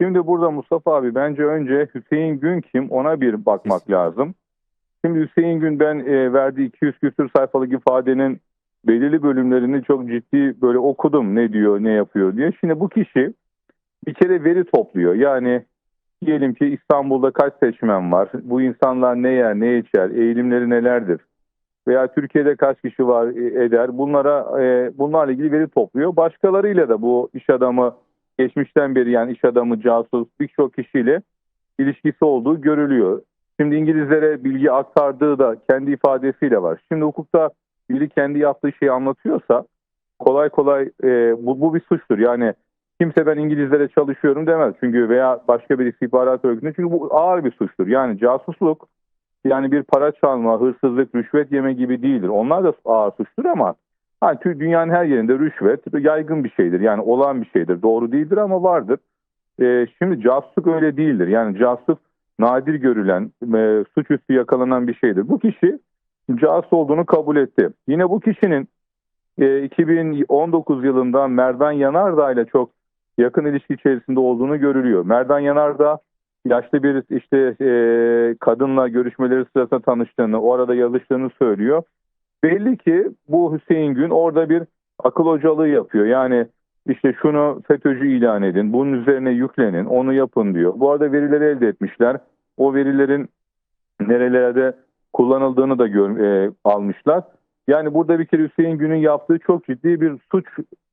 Şimdi burada Mustafa abi bence önce Hüseyin Gün kim ona bir bakmak lazım. Şimdi Hüseyin Gün ben e, verdiği 200 küsur sayfalık ifadenin belirli bölümlerini çok ciddi böyle okudum ne diyor ne yapıyor diye. Şimdi bu kişi bir kere veri topluyor. Yani diyelim ki İstanbul'da kaç seçmen var? Bu insanlar ne yer ne içer? Eğilimleri nelerdir? Veya Türkiye'de kaç kişi var e, eder? Bunlara e, bunlarla ilgili veri topluyor. Başkalarıyla da bu iş adamı geçmişten beri yani iş adamı, casus birçok kişiyle ilişkisi olduğu görülüyor. Şimdi İngilizlere bilgi aktardığı da kendi ifadesiyle var. Şimdi hukukta biri kendi yaptığı şeyi anlatıyorsa kolay kolay e, bu, bu bir suçtur. Yani kimse ben İngilizlere çalışıyorum demez. Çünkü veya başka bir istihbarat örgütüne çünkü bu ağır bir suçtur. Yani casusluk yani bir para çalma, hırsızlık, rüşvet yeme gibi değildir. Onlar da ağır suçtur ama tü- dünyanın her yerinde rüşvet yaygın bir şeydir. Yani olan bir şeydir. Doğru değildir ama vardır. E, şimdi casusluk öyle değildir. Yani casusluk nadir görülen, e, suçüstü yakalanan bir şeydir. Bu kişi casus olduğunu kabul etti. Yine bu kişinin e, 2019 yılında Merdan Yanardağ ile çok yakın ilişki içerisinde olduğunu görülüyor. Merdan Yanardağ yaşlı bir işte e, kadınla görüşmeleri sırasında tanıştığını, o arada yazıştığını söylüyor. Belli ki bu Hüseyin Gün orada bir akıl hocalığı yapıyor. Yani işte şunu FETÖ'cü ilan edin, bunun üzerine yüklenin, onu yapın diyor. Bu arada verileri elde etmişler. O verilerin nerelerde kullanıldığını da gör, e, almışlar. Yani burada bir kere Hüseyin Gün'ün yaptığı çok ciddi bir suç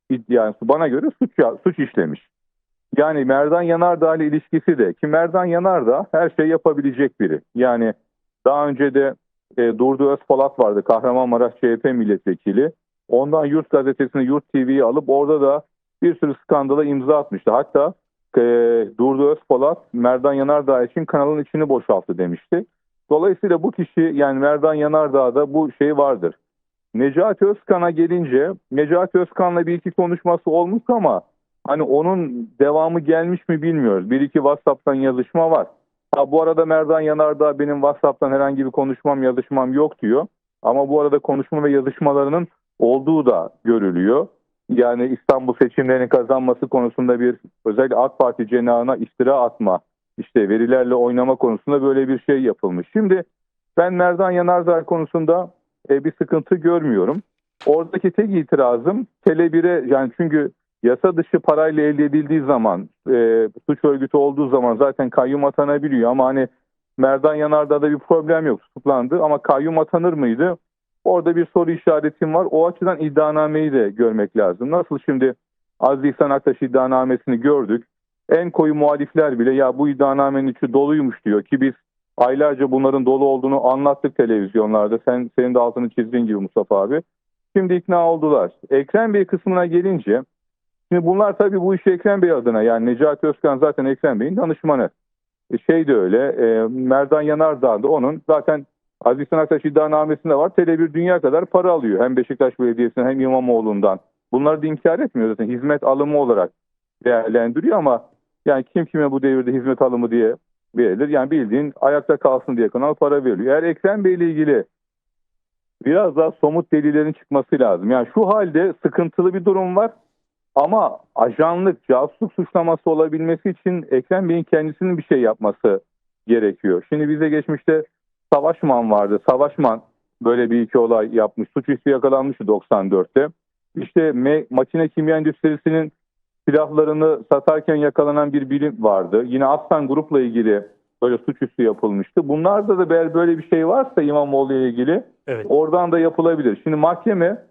iddiası. Bana göre suç suç işlemiş. Yani Merdan Yanardağ ile ilişkisi de ki Merdan Yanardağ her şey yapabilecek biri. Yani daha önce de e, Durdu Özpolat vardı Kahramanmaraş CHP milletvekili. Ondan Yurt Gazetesi'ni Yurt TV'yi alıp orada da bir sürü skandala imza atmıştı. Hatta e, Durdu Özpolat Merdan Yanardağ için kanalın içini boşalttı demişti. Dolayısıyla bu kişi yani Merdan Yanardağ'da bu şey vardır. Necati Özkan'a gelince Necati Özkan'la bir iki konuşması olmuş ama hani onun devamı gelmiş mi bilmiyoruz. Bir iki WhatsApp'tan yazışma var. Ha, bu arada Merdan Yanardağ benim WhatsApp'tan herhangi bir konuşmam yazışmam yok diyor. Ama bu arada konuşma ve yazışmalarının olduğu da görülüyor. Yani İstanbul seçimlerini kazanması konusunda bir özellikle AK Parti cenahına iftira atma, işte verilerle oynama konusunda böyle bir şey yapılmış. Şimdi ben Merdan Yanardağ konusunda e, bir sıkıntı görmüyorum. Oradaki tek itirazım Tele1'e yani çünkü yasa dışı parayla elde edildiği zaman e, suç örgütü olduğu zaman zaten kayyum atanabiliyor ama hani Merdan Yanardağ'da bir problem yok tutuklandı ama kayyum atanır mıydı? Orada bir soru işaretim var. O açıdan iddianameyi de görmek lazım. Nasıl şimdi Aziz İhsan Aktaş iddianamesini gördük. En koyu muhalifler bile ya bu iddianamenin içi doluymuş diyor ki biz aylarca bunların dolu olduğunu anlattık televizyonlarda. Sen senin de altını çizdiğin gibi Mustafa abi. Şimdi ikna oldular. Ekrem Bey kısmına gelince şimdi bunlar tabii bu işi Ekrem Bey adına yani Necati Özkan zaten Ekrem Bey'in danışmanı. E, Şey de öyle e, Merdan Yanardağ da onun zaten Aziz Sanaktaş iddianamesinde var. Tele1 dünya kadar para alıyor. Hem Beşiktaş Belediyesi'nden hem İmamoğlu'ndan. Bunları da inkar etmiyor zaten. Hizmet alımı olarak değerlendiriyor ama yani kim kime bu devirde hizmet alımı diye verilir. Yani bildiğin ayakta kalsın diye kanal para veriliyor. Eğer Ekrem Bey ile ilgili biraz daha somut delillerin çıkması lazım. Yani şu halde sıkıntılı bir durum var. Ama ajanlık, casusluk suçlaması olabilmesi için Ekrem Bey'in kendisinin bir şey yapması gerekiyor. Şimdi bize geçmişte Savaşman vardı. Savaşman böyle bir iki olay yapmış. Suçüstü yakalanmıştı 94'te. İşte me- makine kimya endüstrisinin silahlarını satarken yakalanan bir bilim vardı. Yine Aslan Grup'la ilgili böyle suçüstü yapılmıştı. Bunlarda da eğer böyle bir şey varsa İmamoğlu ile ilgili Evet. oradan da yapılabilir. Şimdi mahkeme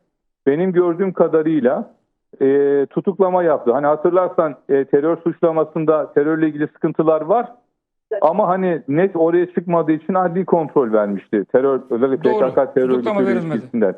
benim gördüğüm kadarıyla e, tutuklama yaptı. Hani hatırlarsan e, terör suçlamasında terörle ilgili sıkıntılar var. Ama hani net oraya çıkmadığı için adli kontrol vermişti. Terör özellikle Doğru. PKK terör örgütü ilişkisinden.